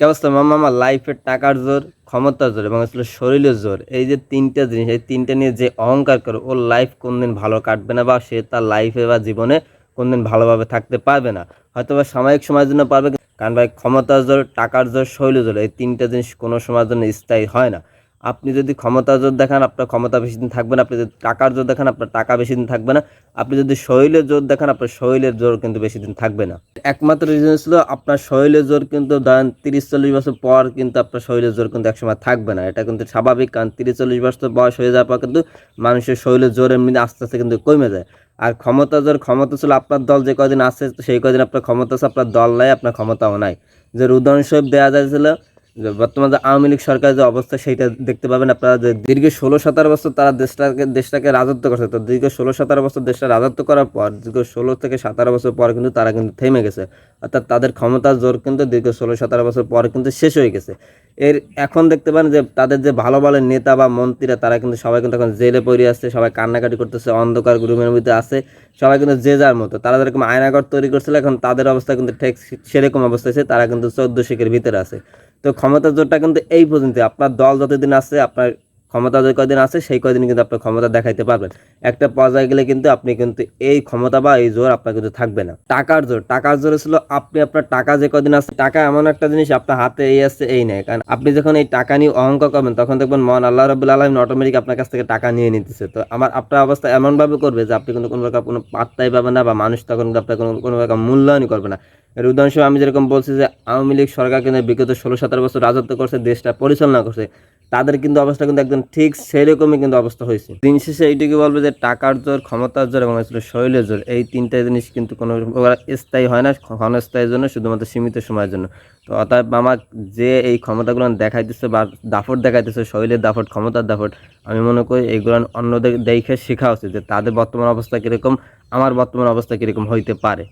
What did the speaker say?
কি অবস্থা মামা? আমার লাইফের টাকার জোর, ক্ষমতার জোর এবং আসলে শরীরের জোর। এই যে তিনটা জিনিস, এই তিনটা নিয়ে যে অহংকার করে ওর লাইফ কোনদিন ভালো কাটবে না বা সে তার লাইফে বা জীবনে কোনদিন ভালোভাবে থাকতে পারবে না। হয়তো বা সাময়িক সময়ের জন্য পারবে, কারণ ভাই, ক্ষমতার জোর, টাকার জোর শৈল জোর, এই তিনটা জিনিস কোনো সময়ের জন্য স্থায়ী হয় না। আপনি যদি ক্ষমতা জোর দেখান, আপনার ক্ষমতা বেশি দিন থাকবে না। আপনি যদি টাকার জোর দেখান, আপনার টাকা বেশি দিন থাকবে না। আপনি যদি শরীরের জোর দেখান, আপনার শরীরের জোর কিন্তু বেশি দিন থাকবে না। একমাত্র রিজন ছিল, আপনার শরীরের জোর কিন্তু ধরেন তিরিশ চল্লিশ বছর পর কিন্তু আপনার শরীরের জোর কিন্তু একসময় থাকবে না। এটা কিন্তু স্বাভাবিক, কারণ তিরিশ চল্লিশ বছর বয়স হয়ে যাওয়ার পর কিন্তু মানুষের শরীরের জোর এমনি আস্তে আস্তে কিন্তু কমে যায়। আর ক্ষমতা জোর, ক্ষমতা ছিল, আপনার দল যে কদিন আছে, সেই কদিন আপনার ক্ষমতা আছে, আপনার দল নাই, আপনার ক্ষমতাও নাই। যে উদাহরণস্বরূপ দেওয়া যাচ্ছিল বর্তমান যে আওয়ামী লীগ সরকারের যে অবস্থা, সেইটা দেখতে পাবেন আপনারা যে দীর্ঘ ষোলো সতেরো বছর তারা দেশটাকে দেশটাকে রাজত্ব করছে। তো দীর্ঘ ষোলো সতেরো বছর দেশটা রাজত্ব করার পর, দীর্ঘ ষোলো থেকে সতেরো বছর পর কিন্তু তারা কিন্তু থেমে গেছে। অর্থাৎ তাদের ক্ষমতার জোর কিন্তু দীর্ঘ ষোলো সতেরো বছর পর কিন্তু শেষ হয়ে গেছে। এর এখন দেখতে পান যে তাদের যে ভালো ভালো নেতা বা মন্ত্রীরা, তারা কিন্তু সবাই কিন্তু এখন জেলে পড়ে আসছে সবাই কান্নাকাটি করতেছে, অন্ধকার গ্রুমের মধ্যে আছে, সবাই কিন্তু যে যার মতো। তারা যেরকম আয়নাগর তৈরি করছিল, এখন তাদের অবস্থা কিন্তু ঠিক সেরকম অবস্থা আছে, তারা কিন্তু চোদ্দ শিখের ভিতরে আছে। তো ক্ষমতার জোরটা কিন্তু এই পর্যন্ত আপনার দল যতদিন আছে, আপনার ক্ষমতা যে কদিন আছে, সেই কদিন কিন্তু আপনার ক্ষমতা দেখাইতে পারবেন। একটা পর্যায়ে গেলে কিন্তু আপনি কিন্তু এই ক্ষমতা বা এই জোর আপনার কিন্তু থাকবে না। টাকার জোর টাকার জোর ছিল, আপনি আপনার টাকা যে কদিন আছে, টাকা এমন একটা জিনিস আপনার হাতে এই আছে, এই নেই। কারণ আপনি যখন এই টাকা নিয়ে অহংকার করবেন, তখন দেখবেন মন আল্লাহ রবুল্লা আলমিন অটোমেটিক আপনার কাছ থেকে টাকা নিয়ে নিতেছে। তো আমার, আপনার অবস্থা এমনভাবে করবে যে আপনি কিন্তু কোনো রকম কোনো পাত্তাই পাবেন না বা মানুষ তখন কিন্তু আপনার কোনো কোনো রকম মূল্যায়নই করবে না। এর উদাহরণস্বরূপ আমি যেরকম বলছি যে আওয়ামী লীগ সরকার কিন্তু বিগত ষোলো, সতেরো বছর রাজত্ব করছে, দেশটা পরিচালনা করছে। তাদের কিন্তু অবস্থা কিন্তু একদম ঠিক সেরকমই কিন্তু অবস্থা হয়েছে। দিন শেষে এইটুকু বলবে যে টাকার জোর, ক্ষমতার জোর এবং আসলে শরীরের জোর, এই তিনটা জিনিস কিন্তু কোনো স্থায়ী হয় না, ক্ষণস্থায়ীর জন্য, শুধুমাত্র সীমিত সময়ের জন্য। তো অতএব আমার যে এই ক্ষমতাগুলো দেখাইতেছে বা দাফট দেখাইতেছে, শরীরের দাফট, ক্ষমতার দাফট, আমি মনে করি এইগুলো অন্যদের দেখে শেখা উচিত যে তাদের বর্তমান অবস্থা কীরকম, আমার বর্তমান অবস্থা কীরকম হইতে পারে।